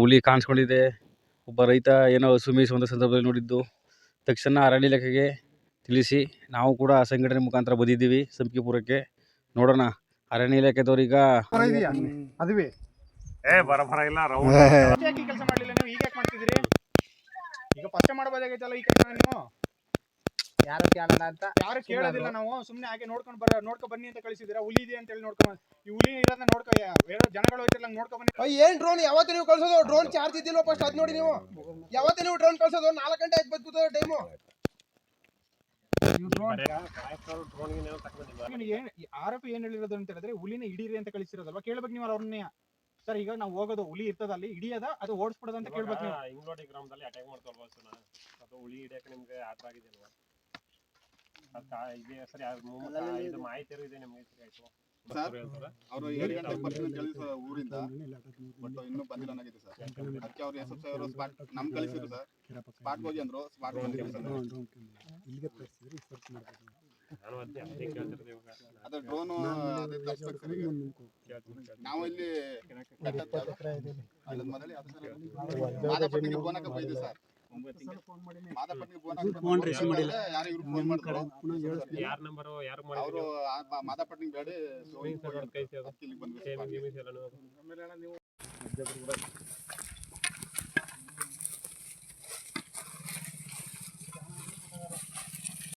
ಹುಲಿ ಕಾಣಿಸ್ಕೊಂಡಿದೆ. ಒಬ್ಬ ರೈತ ಏನೋ ಹಸು ಮೇಯಿಸುವಂಥ ಸಂದರ್ಭದಲ್ಲಿ ನೋಡಿದ್ದು. ತಕ್ಷಣ ಅರಣ್ಯ ಇಲಾಖೆಗೆ ತಿಳಿಸಿ ನಾವು ಕೂಡ ಸಂಘಟನೆ ಮುಖಾಂತರ ಬಂದಿದ್ದೀವಿ ಸಂಪಿಗೆಪುರಕ್ಕೆ ನೋಡೋಣ ಅರಣ್ಯ ಇಲಾಖೆದವ್ರೀಗ ಅದುವೇ? ಏ ಬರ ಬರ ಇಲ್ಲ ರೌಂಡ್. ಯಾಕೆ ಕೆಲಸ ಮಾಡ್ಲಿಲ್ಲ ನೀವು? ಈಗ ಯಾಕೆ ಮಾಡ್ತಿದ್ದೀರಿ? ಈಗ ಫಸ್ಟ್ ಮಾಡಬಹುದಾಗೈತಲ್ಲ ಈ ಕೆಲಸ ನೀವು? ಯಾರು ಕೇಳಲ್ಲ ಅಂತ ಯಾರು ಕೇಳೋದಿಲ್ಲ ನಾವು ಸುಮ್ನೆ ಹಾಗೆ ನೋಡ್ಕೊಂಡು ಬರ ನೋಡ್ಕೊ ಬನ್ನಿ ಅಂತ ಕಳಿಸಿದ್ರ ಹುಲಿ ಇದೆ ಅಂತ ಹೇಳಿ ನೋಡ್ಕೊಂಡ್ ಈ ಹುಲಿ ಇರೋದನ್ನ ನೋಡ್ಕೊ ಬೇರೆ ಜನಗಳು ಹೋಯ್ತಿಲ್ಲ ನೋಡ್ಕೊ ಬನ್ನಿ. ಅಯ್ಯ, ಏನ್ ಡ್ರೋನ್ ಯಾವತ್ತ ನೀವು ಕಳ್ಸೋದು ಡ್ರೋನ್ ಚಾರ್ಜ್ ಇದ್ದಿಲ್ವ ಫಸ್ಟ್ ಅದ್ ನೋಡಿ ನೀವು. ಯಾವತ್ತೆ ನೀವು ಡ್ರೋನ್ ಕಳ್ಸೋದು ನಾಲ್ಕು ಗಂಟೆ ಆಯ್ತು ಬಂದ್ಬಿಟ್ಟು ಟೈಮು ಆರೋಪಿ ಏನ್ ಹೇಳಿರೋದು ಅಂತ ಹೇಳಿದ್ರೆ ಹುಲಿನ ಹಿಡೀರಿ ಅಂತ ಕಳಿಸಿರೋದಲ್ವಾ? ಕೇಳ್ಬೇಕು ನೀವು ಅವ್ರನ್ನ. ಸರ್ ಈಗ ನಾವು ಹೋಗೋದು ಹುಲಿ ಇರ್ತದ ಅಲ್ಲಿ ಹಿಡಿಯದ ಅದು ಓಡಿಸ್ಬಿಡೋದು ಅಂತ ಕೇಳ್ಬೇಕು ನೀವು. ಗ್ರಾಮದಲ್ಲಿ ಅಟ್ಯಾಕ್ ಮಾಡ್ಕೊಳ್ಬೋದು ಹುಲಿ ಅದು ಹಿಡಿಯಕ್ಕೆ ನಿಮ್ಗೆ ಆಟ ಆಗಿದೆ ಇದೆ ಸರಿ ಅದ್ ಮುಮ್ಮ- ಇದು ಮಾಹಿತಿ ಇದೆ ನಿಮ್ಗೆ ಆಯ್ತು? ಸರ್, ಅವರು ಏಳು ಗಂಟೆ ಬರ್ತೀನಿ ಕಳಿಸೋ ಊರಿಂದ ಬಟ್ ಇನ್ನೂ ಬಂದಿರೋನಾಗಿದೆ ಸರ್. ಅದಕ್ಕೆ ಅವ್ರು ಎಸ್ ಎಫ್ ಅವರು ಸ್ಪಾಟ್ ನಮ್ ಕಳಿಸಿದ್ರು ಸರ್. ಸ್ಪಾಟ್ ಹೋಗಿ ಅಂದ್ರು ಸ್ಪಾಟ್ ಸರ್. ಅದೇ ಡ್ರೋನು ನಾವು ಇಲ್ಲಿ ಮೊದಲೇ ಫೋನ್ ಹಾಕಿ ಬೈದ್ವಿ ಸರ್. ಫೋನ್ ಹಾಕಿ ಯಾರು ಇವ್ರು ಫೋನ್ ಮಾಡಿದ್ರು ಯಾರ ನಂಬರು ಯಾರು ಅವರು ಮಾಡಿದ್ರು ಮಾದಪಟ್ಟಿಗೆ ಬೇಡ ಕೈ ಸೇರೋದು. ಇಲ್ಲಿಗೆ